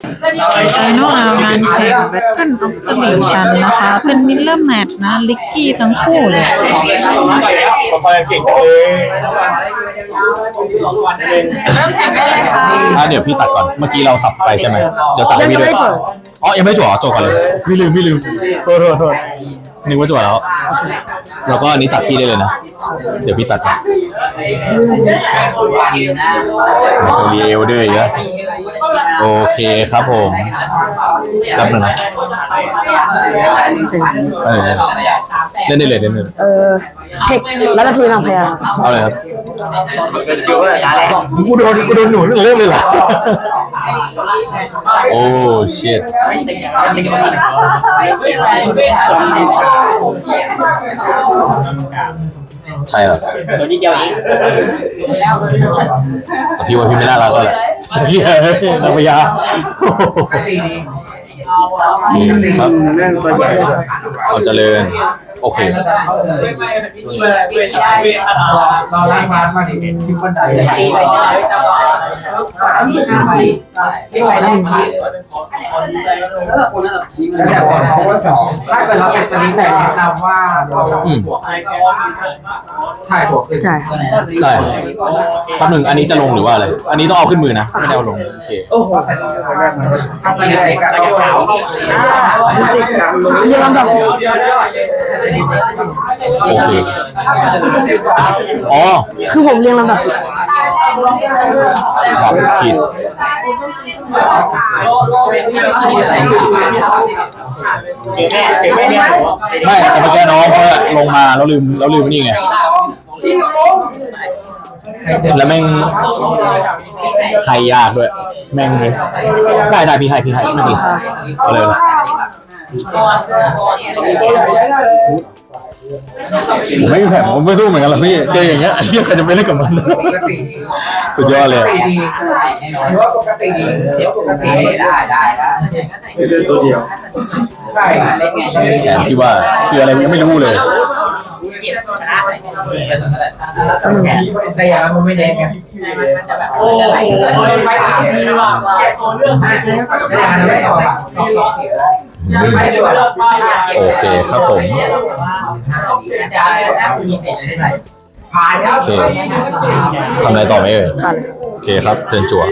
ไอโนอางานแข่งแบทเทิลออฟสลิงชันนะคะ เป็นมิลเลอร์แมทนะ ลิกกี้ทั้งคู่เลยคอยเก่งเลยเริ่มแข่งได้เลยค่ะอะเดี๋ยวพี่ตัดก่อน เมื่อกี้เราสับไปใช่ไหม เดี๋ยวตัดให้ยังพี่ไม่ด้วยได้จดอ๋อ ยังไม่จบเหรอจบก่อนเลยพี่ลืมพี่ลืมโทษโทษโทษ นึกว่าจบแล้ว แล้วก็อันนี้ตัดพี่ได้เลยนะ เดี๋ยวพี่ตัดมีเอลด้วยเยอะโอเคครับผมรับหนึ่งนะเซ็งเออเล่นได้เลยเล่นได้เลยเออเทคแล้วก็ทุยนางพญาเอาเลยครับกูโดนกูโดนหนุนเรื่องเลยเหรอ โอ้ชิตใช่เหรอตัวนี้เดียวเองแต่พี่ว่าพี่ไม่น่ารักก็แหละเฮียนักพยาโอเคครับเอาเจริญ โอเค เราไล่มามาถึงที่บันไดแต่พอเขาว่าสองถ้าเกิดเราเป็นสลิปแต่แนะนำว่าเราต้องบวกใช่บวกใช่ครับได้แป๊บหนึ่งอันนี้จะลงหรือว่าอะไร อันนี้ต้องเอาขึ้นมือนะไม่ได้เอาลง โอเค โอ้โหถ้าสลิปกับเราติดกันเรียงลำดับโอเคอ๋อคือผมเรียงลำดับผิดแบบผิดไม่แต่เมื่อกี้น้องเขาลงมาแล้วลืมแล้วลืมนี่ไง แล้วแม่งใครยากด้วย แม่งเลยได้ได้พี่ให้พี่ให้ไม่มีเอาเลยผมไม่มีแผนผมไม่สู้เหมือนกันหรอกพี่เจออย่างเงี้ยไอ้เหี้ยใครจะไปเล่นกับมันสุดยอดเลยอะดีหรือว่าปกติดีเดี๋ยวปกติได้ได้ได้เล่นตัวเดียวใช่แผนที่ว่าคืออะไรยังไม่รู้เลย แต่อย่างนั้นมันไม่แดงไงโอ้ไม่ถามเลยว่าแค่ตัวเรื่องแต่อย่างนั้นไม่ตอบอะโอเคครับผมผ่านแล้วโอเคทำอะไรต่อไหมเอ่ยโอเคครับเชิญจั่ว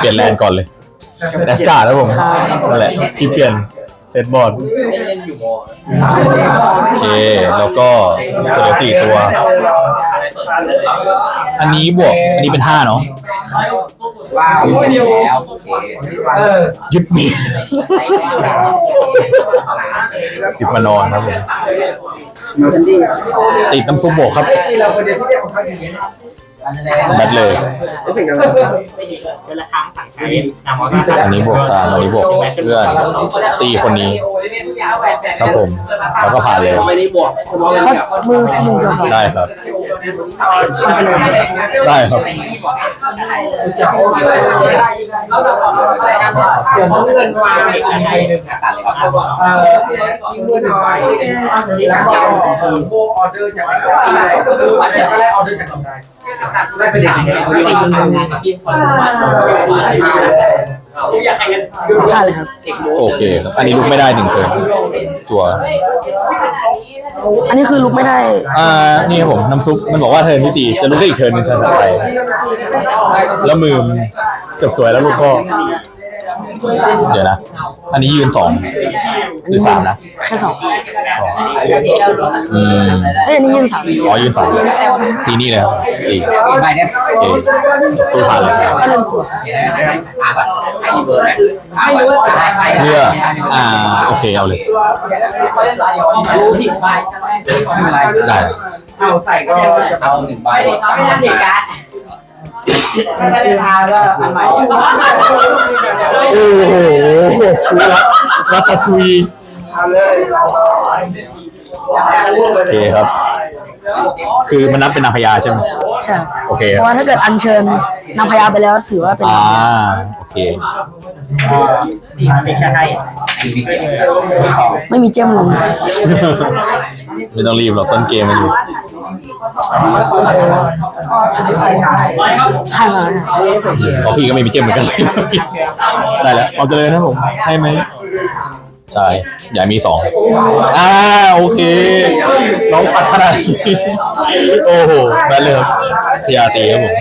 เปลี่ยนแลนด์ก่อนเลย แอสการ์ดครับผมนั่นแหละพี่เปลี่ยนเซตบอร์ดโอเค แล้วก็ตัวเหลือสี่ตัว อันนี้บวก อันนี้เป็นห้าเนาะว้าวเออยึดมีติดมานอนครับผมติดน้ำซุปบวกครับ ที่เราประเด็นที่เรียกของเขาอย่างนี้แบทเลยรู้สึกยังไงอันนี้บวกตามอันนี้บวกเพื่อน ตีคนนี้ ครับผม แล้วก็ผ่านเลย ไม่ได้บวกเฉพาะเขามือหนึ่งจุดสอง ได้ครับคนเจริญ ได้ครับเดี๋ยวเงินมาอีกอันหนึ่งอะเออทิ้งเงินไปแล้วก็โบออเดอร์จากวันเดียวก็ได้ออเดอร์จากกำไรได้ประเด็นไม่ได้ทำงานกับพี่คนอยา กแข่งกันผ่านเลยครับ โอเคครับอันนี้ลุกไม่ได้หนึ่งเทิร์นจั่วอันนี้คือลุกไม่ได้ อ่านี่ครับผมน้ำซุปมันบอกว่าเทิร์นที่ตีจะลุกได้อีกเทิร์นหนึงเทิร์นถัดไปแล้วมือมันเกือบสวยแล้วลูกก็ เดี๋ยวนะ อันนี้ยืนสองหรือสามนะ แค่สองสองอืมเอ้ยอันนี้ยืนสามอ๋อยืนสองตีนี่เลยครับสี่ไปเนี่ยโอเคสู้ผ่านเลยก็เล่นตัวไม่รู้เพื่ออ่า โอเค เอาเลยรู้ผิดไปไม่เป็นไรได้ เอาใส่ก็จะเอาหนึ่งใบไม่ได้เด็กกัน ไม่ได้ทาก็อันใหม่โอ้โหชูรักรัตทุยทำเลยโอเคครับ คือมันนับเป็นนางพญาใช่ไหมใช่ครับโอเคเพราะว่าถ้าเกิดอัญเชิญนางพญาไปแล้วถือว่าเป็นอ่าโอเคไม่มีเจ้มลง ไม่ต้องรีบหรอกต้นเกมมันอยู่ ให้มาแล้วเพราะพี่ก็ไม่มีเจมเหมือนกันเลยได้แล้วเอาเจริญนะผมให้ไหมใช่อย่ามีสองอ่าโอเค น้องปัดขนาดนี้โอ้โหแบนเลยครับพยาตีครับผม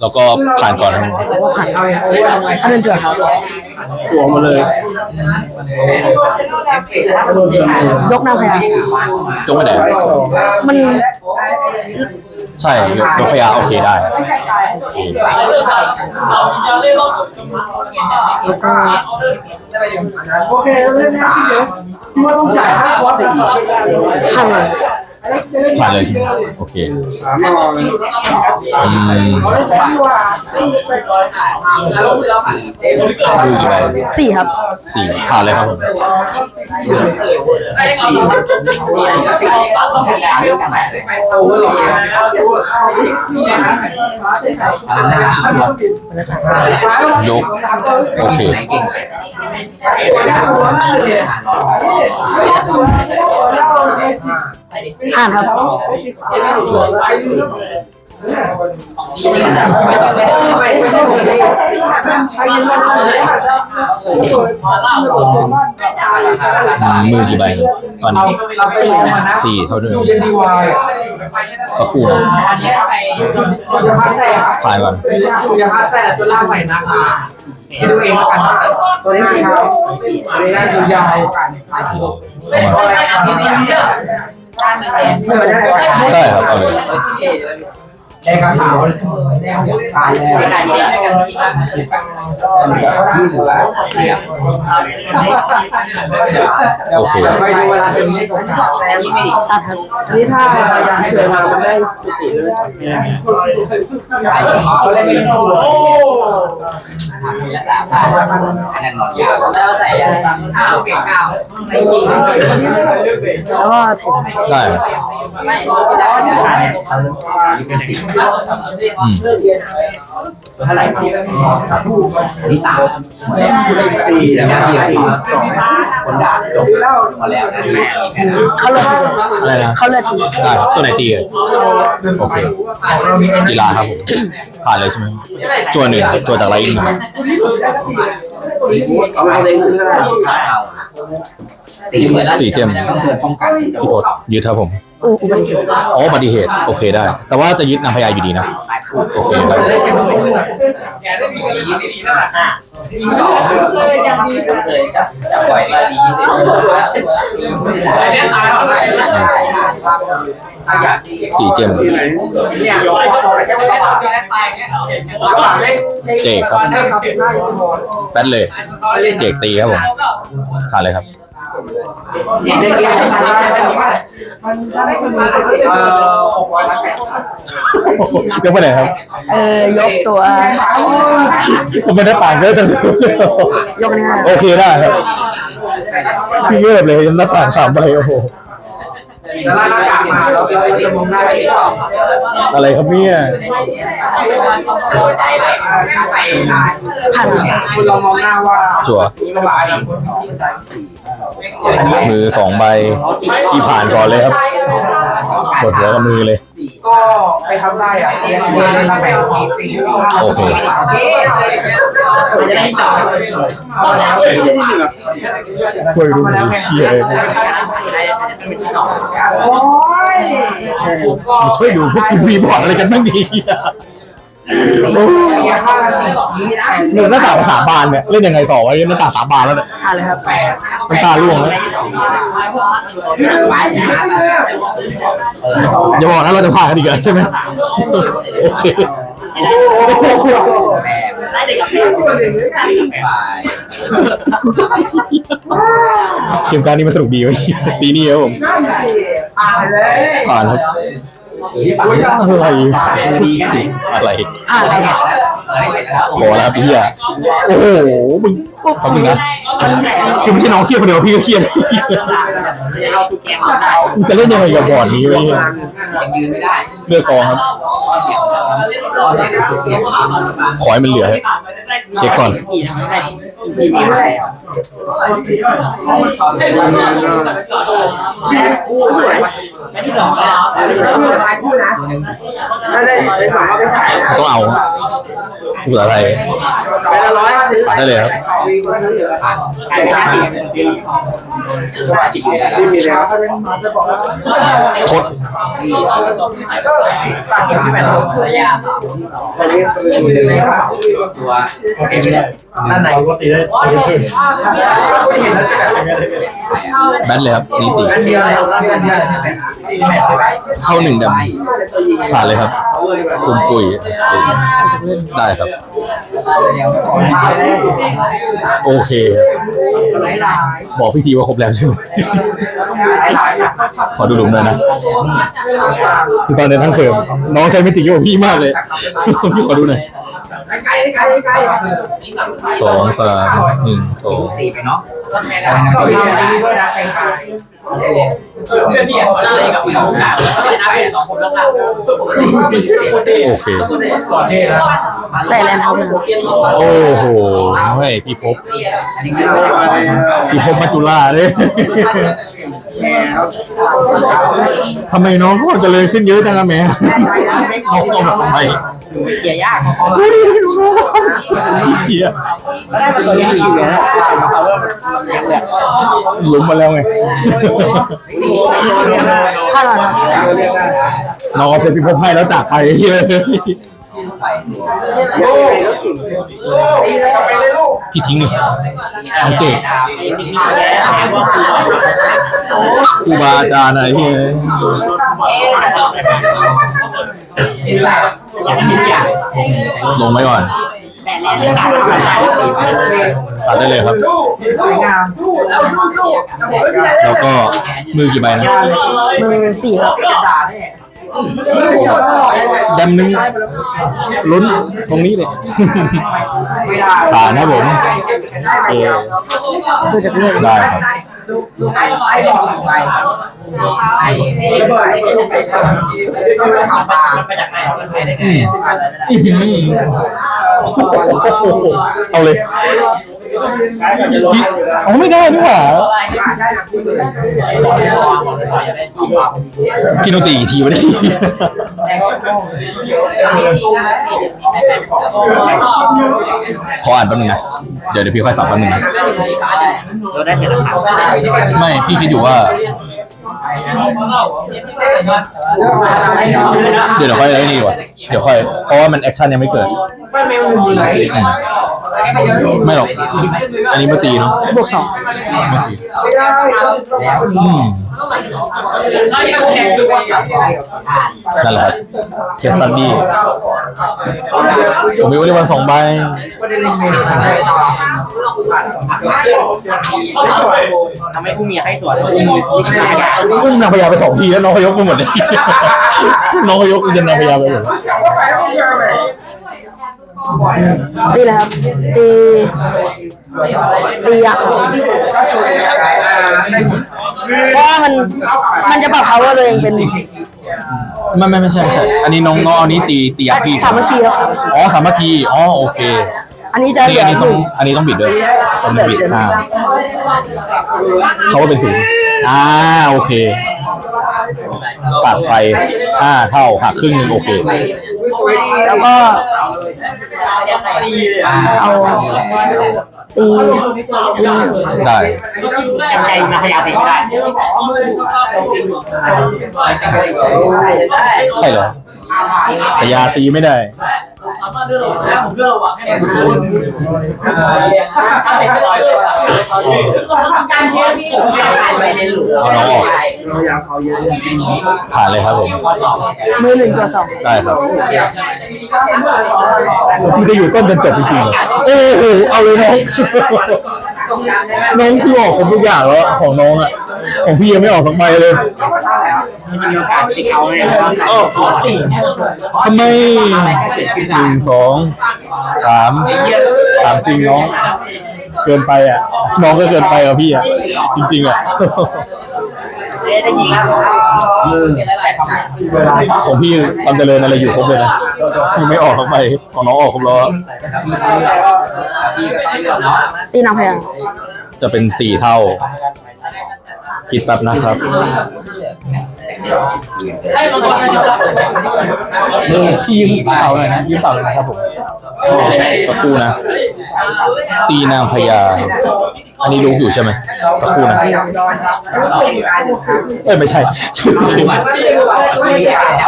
แล้วก็ผ่านก่อนนะครับผ่านเขาเดินเจือครับตัวมาเลย ยกหน้างพญาจงไปไหนมันใช่ยกยกพยาโอเคได้โอเคโอเคเล่นสามพี่ว่าต้องจ่ายค่าคอร์สสี่ผ่านมา ผ่าเลยใช่ไหมโอเคสามนอนอืมสี่ไปร้อยสามดูกี่ใบสี่ครับสี่ผ่านเลยครับผมโอ้โหหล่อยกโอเค ผ่านครับจั่วไม่ไม่ใช่ผมเลยใช้ยังไงอืมมือกี่ใบเนี่ยตอนเอานี้เราไปลองมานะสี่เท่าเดิมดูเย็นดีวายสักครู่นะคุณจะพัดแส่ครับผ่านก่อนคุณจะพัดแส่จนล่างใหม่นะคะดูเองแล้วกันตัวนี้สีขาวได้ดูยาวกัน เอามาเออได้ได้ครับเอาเลยแดงกับขาวแดงตายแล้วที่เหลือเรียบโอเคไปดูเวลาจะมีกับขาวแซมไม่ดีตัดครับนี่ถ้าเฉยมามันได้จุติเลยเขาเล่นไม่ถูก โอ้อันนั้นนอนยาวแล้วแต่ข้าวเสียงข้าวไม่ยิงแล้วก็ถึงได้ครับไม่ได้นี่เป็นสี่อืมที่สามสี่แต่นะว่าที่สี่สองคนด่าจบมาแล้วนะแค่นั้นเขาเลือดถึงอะไรนะเขาเลือดถึงได้ตัวไหนตีอะโอเคกีฬาครับผมผ่านเลยใช่ไหมจั่วหนึ่งจั่วจากไรอินหนึ่งเอาไปเอาเองขึ้นก็ได้เอาสี่เหมือนสี่เจมต้องเดินป้องกันพี่โทษยึดครับผม อุบัติเหตุอ๋ออุบัติเหตุ โอเคได้ แต่ว่าจะยึดนางพญาอยู่ดีนะ โอเคครับสองเลยจับจับปล่อยมาดียี่สิบอยากดีสี่เจมที่ไหนเนี่ยเล่นเจกครับได้ครับได้หมดแบทเลย เจกตีครับผมผ่านเลยครับ เด็กเกียร์มันได้ไหมว่ามันได้คือเอ่อหกร้อยล้านแปดยกไปไหนครับเออยกตัว ผมไม่ได้ป่านเยอะจังยกอันนี้ให้โอเคได้ครับพี่เงียบเลยยังหน้าต่างสามใบโอ้โห แล้วหน้ากากมาเราไปเตรียมมองได้อะไรครับเนี่ยผ่านครับคุณลองมองหน้าว่าจั่วมีระบายมือสองใบที่ผ่านก่อนเลยครับกดหัวกับมือเลย ก็ไปทำได้อะเรียนเรียนรับแปดทีตีโอเคจะได้สองช่วยดูเชียร์เลยโอ้ยช่วยดูพวกคุณมีบอร์ดอะไรกันบ้างดีโอ้เรียนค่าสี่ทีนะเรื่องหน้าต่างภาษาบานเนี่ยเล่นยังไงต่อวะหน้าต่างสาบานแล้วเนี่ยผ่านเลยครับแปดน้ำตาร่วงแล้วอย่าบอกนะเราจะผ่านกันอีกอใช่ไหมโอเคได้เด็กกับแม่ไปเกมการนี้มันสนุกดีเว้ยตีนี่ครับผมอ่านเลยผ่านครับ อะไรดีแค่ไหนอะไรผ่านครับขอแล้วพี่อะโอ้โหมึงทำมึงนะคือไม่ใช่น้องเครียดคนเดียวพี่ก็เครียดมึงจะเล่นยังไงกับบอร์ดนี้วะเนี่ยเลือกกองครับ ขอให้มันเหลือเช็คก่อน สี่ไม่ได้คู่สวยที่สองคู่ลายคู่นะได้ได้ไปสองก็ไปใส่ต้องเอา ภาษาไทยไปละร้อยซื้อตัดได้เลยครับใส่ได้ที่มีแล้วโคตรระยะสามอันนี้คือตัวด้านในปกติได้แบทเลยครับนี่ตีอันเดียวเลยอันเดียวเลยเข้าหนึ่งดำผ่านเลยครับ คุมปุยได้ครับ โอเคบอกพี่ทีว่าครบแล้วใช่ไหมขอดูหลุมหน่อยนะคือตอนนี้ทั้งเขิมน้องใช้ไม่จริงโยพี่มากเลยพี่ขอดูหน่อย ไกลไกลไกลสองสามหนึ่งสองตีไปเนาะก็มีดีด้วยนะไกลเพื่อนพี่เขาอะไรกับพี่ผมแบบเป็นนักเรียนสองคนแล้วค่ะโอเคต่อเท่นะได้แลนด์เฮาส์นะครับโอ้โหไม่พี่พบอันนี้คือไม่ได้พี่พบมาจุฬาเลย ทำไมน้องเขาจะเลยขึ้นเยอะจังอะแม่เอาเอาแบบไม่เกียร์ยากดูดิดูน้องเฮียได้มาตัวนี้ชิวเลยนะเขาเริ่มยังแบบหลุมมาแล้วไงค่าหลอดครับเรียกได้น้องเอาเซตพี่พบให้แล้วจากไปเฮียโอ้แล้วกิ่งตีกลับไปเลยลูกพี่ทิ้งเลยน้องเจกครูบาอาจารย์อะไรเฮียนี่แหละอย่างนี้อย่างลงไว้ก่อนตัดได้เลยครับ สวยงามแล้วลูกลูกแล้วก็มือกี่ใบนะมือสี่ครับ ดำนึงลุ้นตรงนี้เลย ผ่านนะผมโอเคตัวจากเลือดได้ครับไอ้ไอ้บอกไอ้ไอ้ระเบิดไอ้ไปทำก็ไม่ทำตามันไปจากไหนมันไปได้ไงอื้อหือเอาเลย พี่เอไม่ได้นี่หว่าได้นะกินโนตีกี่ทีวะเนี่ยขออ่านแป๊บนึงนะ เดี๋ยวเดี๋ยวพี่ค่อยสับแป๊บนึงนะเราได้เห็นราคาไม่ พี่คิดอยู่ว่า เดี๋ยวเดี๋ยวค่อยไอ้นี่ดีกว่าเดี๋ยวค่อย เพราะว่ามันแอคชั่นยังไม่เกิด ไม่ไม่ไม่ไหนอืมไม่หรอก อันนี้มาตีเนาะบวกสองไม่ตีไม่ได้อืมนั่นแหละครับเคสตันดี้ผมมีวันนี้วันสองใบประเด็นนี้อะไรต่อทำให้ผู้มีให้ส่วนอุ้มนางพญาไปสองทีแล้วน้องเขายกไปหมดเลยน้องเขายกจนนางพญาไปหมด ตีเลยครับตีตียักษ์ครับเพราะว่ามันมันจะปรับ power ตัวเองเป็นไม่ไม่ไม่ใช่ไม่ใช่ อันนี้น้องน้องเอานี้ตีตียักษ์พี่สามัคคีครับสามัคคีอ๋อสามัคคีอ๋อโอเคอันนี้จะเหนี่ลือัอนหนี้ต้องนึ่งอันนี้ต้องบิดด้วยต้องบิดอ่าเขาว่าเป็นศูนย์อ่าโอเค ตัดไปห้าเท่าหักครึ่งหนึงโอเค แล้วก็เอาตีตีหนึ่งได้ใจนะพยาตีไม่ได้ใช่เหรอ พญาตีไม่ได้ไม่ได้หลุดเอาน้การเยองออกเราอยากเขาเยอะผ่านเลยครับผมมือหนึ่งตัวสองได้ครับมันจะอยู่ต้นจนจบจริงๆเหรอโอ้โหเอาเลยน้องน้องคือออกครบทุกอย่างแล้วของน้องอะของพี่ยังไม่ออกสักใบเลย มีโอกาสที่เขาเนี่ยทำไมหนึ่งสองสามสามจริงน้อง เกินไปอะ น้องก็เกินไปกับพี่อะ จริง ๆ อะมืออะไรของพี่ความเจริญอะไรอยู่ครบเลยนะยังไม่ออกสักใบของน้องออกครบแล้วมีเลือกมีก็ต้องเลือกเนาะตีนางพญาจะเป็นสี่เท่า คิดแป๊บนะครับ พี่ยืมเต่าหน่อยนะยืมเต่าหน่อยนะครับผมสักครู่นะ ตีนางพญาอันนี้รู้อยู่ใช่ไหมสักครู่นะดอนครับเอ้ยไม่ใช่ชื่อเพลง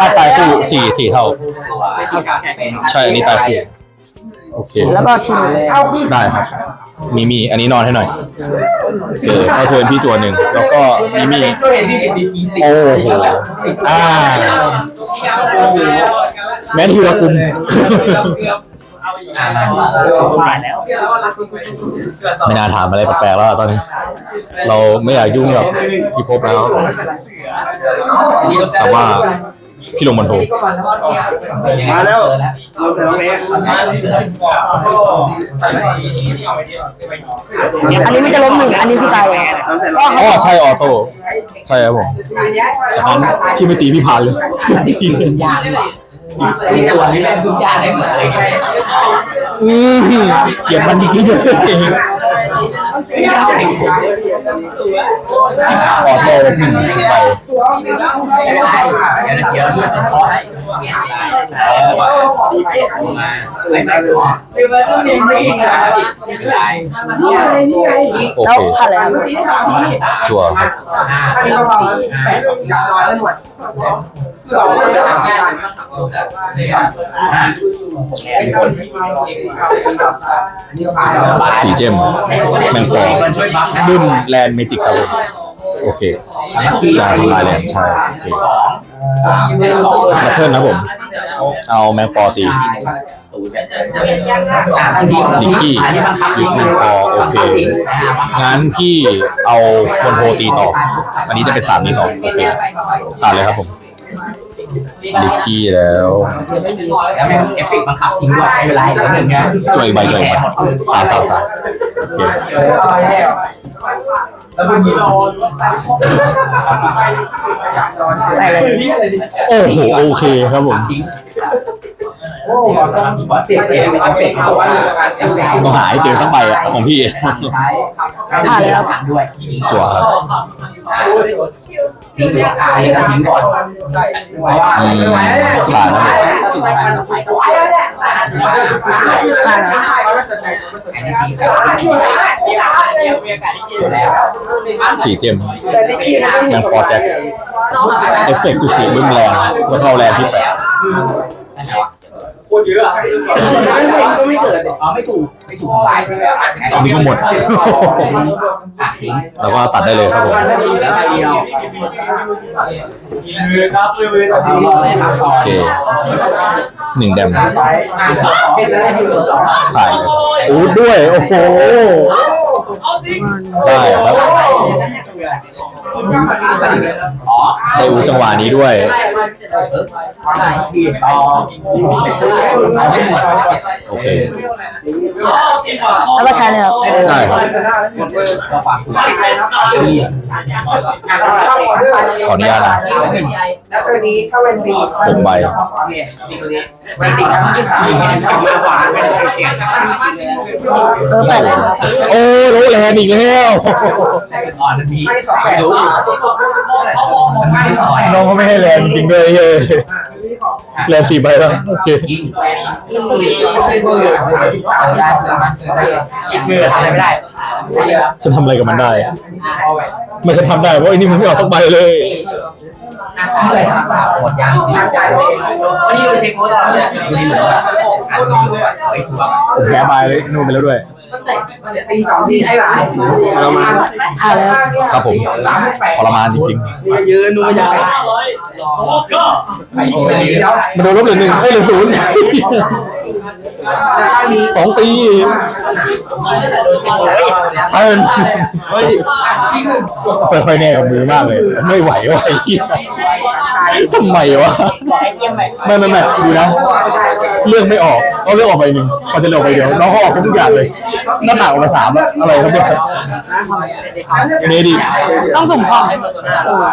อะตายคู่สี่สี่เท่า ใช่อันนี้ตายคู่ โอเค แล้วก็ทีมเอาคือได้ครับ มีมี อันนี้นอนให้หน่อยโอเคให้เทิร์นพี่จวนหนึ่ง แล้วก็มีมีก็เห็นที่ดีกีติโอ้โหอ่า แม้ทีละกลุ่มไม่น่าถามอะไรแปลกๆแล้วตอนนี้ เราไม่อยากยุ่งกับพี่ภพแล้ว แต่ว่า พี่ลงบนโทมาแล้วเราแต่ละเมตรอันนี้มันจะล้มหนึ่งอันนี้คือตายเลยอ๋อใช่ออโต้ใช่ครับผมจากนั้นพี่ไม่ตีพี่พานเลยยาเลยตัวนี้แม่งทุกอย่างได้หมดเลยอืมเกลียดมันจริงๆเลยอ อโต้หนึ่งไปไม่เป็นไรเดี๋ยวเดี๋ยวช่วยสะท้อนให้เออมาไม่ไม่รอกไม่เป็นไรนี่ไงนี่ไงโอแล้วเคผ่านแล้วจั่วครับอัน นี้ก็พอแปดกับนอนแล้วหมดเราไม่ได้ทำงานนี่ก็ผ่านแล้วสีเจมแมงปอช่วยบัฟบึ้มแลนด์เมจิกครับผมโอเคจานทำลายแลนด์ใช่โอเคสองแพทเทิร์นนะผม เอาแมงปอตีลิกกี้ลิกหนึ่งพอโอเคงั้นพี่เอาบนโพตีต่อ อันนี้จะเป็นสามนี้สองโอเคตัดเลยครับผม ลิกกี้แล้ว แล้วแม่งเอฟเฟกต์บังคับทิ้งด้วยไม่เป็นไรแล้วหนึ่งไงจวยใบจวยใบ สามสามสามโอเคแล้วมันมีเราจับนอนไปเลยโอ้โหโอเคครับผม ทิ้งโอ้เสียเสียเอฟเฟกต์เขาว่าต้องหาให้เจอสักใบอะของพี่ ผ่านแล้วผ่านด้วยจั่วครับทิ้งก่อนอันนี้ก็ทิ้งก่อนอืมผ่านแล้วผมสุดท้ายมันต้องไปก่อนไอ้แล้วเนี่ยอันนี้ทิ้งก่อนแล้วสีเจมแมงปอแจ็คเอฟเฟกต์จุติบึ้มแรงแล้วก็เอาแรงที่แปดโค ตรเยอะก็ไม่เกิดอ๋อไม่ถูกไม่ถูกทำลายอันนี้ก็หมดอะทิ้งแล้วก็ตัดได้เลยครับผมแล้วทีแล้วเดียวมือครับมือเอาลองเลยครับก่อโอนเคหนึ่งแดมเสร็จแล้วให้ดูสองถ่ายอูดด้วยโอ้โห ได้ครับอ๋อได้อูดจังหวะนี้ด้วยที่ต่อไม่หมดโอเค แล้วก็ใช้เลยครับได้ครับก็ฝากถูกขออนุญาตนะ แล้วตัวนี้ถ้าเป็นดีผมใบเนี่ยดีตัวนี้เป็นดีครั้งที่สามหวานไม่ได้เก่งเออไปเลยครับ โอ้โรแลนด์อีกแล้วแต่เป็นอ่อนทันทีไม่สองแปดรู้มันไม่สอยน้องก็ไม่ให้แลนด์จริงด้วยเฮ้ยแลนด์สี่ใบแล้วโอเคยิงเออได้เสือมาเสือได้กินมือทำอะไรไม่ได้ฉันทำอะไรกับมันได้ไม่ฉันทำได้เพราะไอ้นี่มันไม่เอาสักใบเลยเลยครับหมดยังวันนี้เราเช็คโค้ดตลอดเลยวันนี้เหลืออันนี้ไว้ชัวร์ผมแพ้บายเลยนู่นไปแล้วด้วย ตีสองทีไอ้หลายเรามาผ่านแล้วครับผมทรมานจริงยืนดูยาวๆมันโดนลบเหลือหนึ่งเอ้ยเหลือศูนย์สองตีเอินค่อยๆแน่กับมือมากเลย ไม่ไหววะไอ้เหี้ย ทำไมวะไม่ไม่ไม่ดูนะ เรื่องไม่ออกเขาเลือกออกไปหนึ่งเขาจะเลือกออกไปเดียวน้องเขาออกครบทุกอย่างเลยหน้าต่างออกมาสามอะอะไรครับเนี่ยเนดีต้องสุ่มของ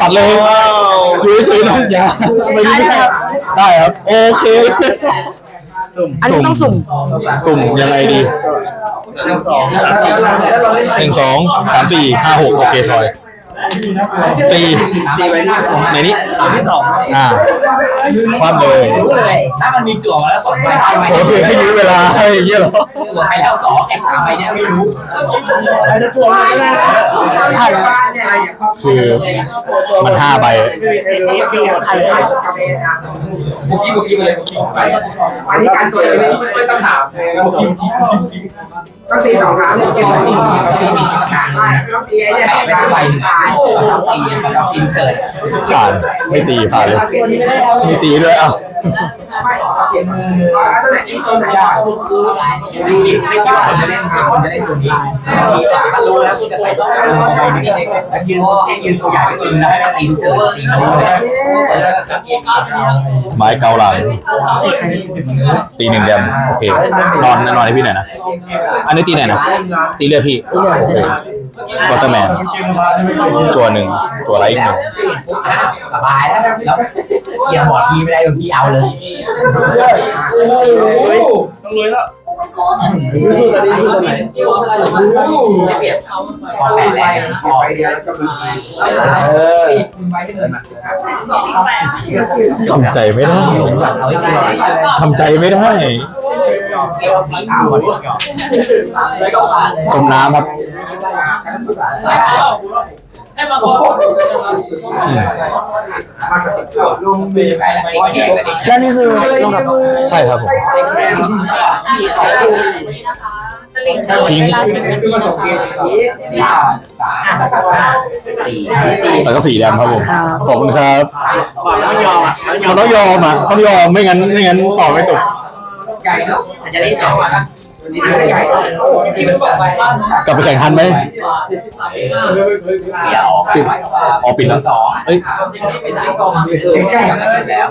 ตัดเลยอยู่เฉยๆน้องอย่าไม่ได้ไม่ได้ได้ครับ โอเคอันนี้ต้องสุ่ม สุ่มยังไงดีหนึ่งสองสามสี่ห้าหกโอเคทอยสี่ตีไปที่ผมในนี้ที่สองอ่าคว่ำเลย รู้เลย ถ้ามันมีจั่วมาแล้วสองใบโอ้โหให้ยื้อเวลาให้อย่างเงี้ยเหรอจั่วไปแล้วสองไอ้สามใบเนี้ยไม่รู้ผ่านแล้วคือมันห้าใบบุกี้บุกี้มาเลยบุกี้ไปอันนี้การตัวเลยไม่ต้องถามบุกี้บุกี้บุกี้ต้องตีสองครั้งบุกี้สองครั้งต้องตีไอ้เนี่ยแปะไปใบหนึ่งต้องตีต้องกินเกิดผ่านไม่ตีผ่านเลยไม่ตีด้วยอะไม่เปลี่ยนมือตั้งแต่ที่ต้นไหนได้ไม่คิดไม่คิดว่าคนจะเล่นคนจะเล่นตัวนี้มีฝาก็รู้แล้วคุณจะใส่ต้องการใบหนึ่งแล้วยืนแค่ยืนตัวใหญ่ไปตึงแล้วให้ตีเกิดตีมาเลยไม้เกาหลังตีหนึ่งเดมโอเคนอนนอนให้พี่หน่อยนะอันนี้ตีไหนนะตีเลือดพี่ วอเตอร์แมนตัวหนึ่งตัวไรอีกหนึ่งสบายแล้วแล้วเกียร์บอร์ดทีไม่ได้โดนพี่เอาเลย ต้องเลยละพอแปะแรงชอบไปเดียวแล้วก็มีทำใจไม่ได้เอาไว้เชื่อทำใจไม่ได้จมน้ำครับ อืมลงเบย์ไปแล้วนี่คือลงกับใช่ครับผมทิ้งสี่แล้วก็สีแดงครับผมครับขอบคุณครับมันต้องยอมอะมันต้องยอมอะต้องยอมไม่งั้นไม่งั้นต่อไม่จบใหญ่เนาะอาจจะเล่นสองนะ กลับไปแข่งทันไหมเดี๋ยวปิดอ๋อปิดแล้วสองเอ้ยใกล้ๆแล้ว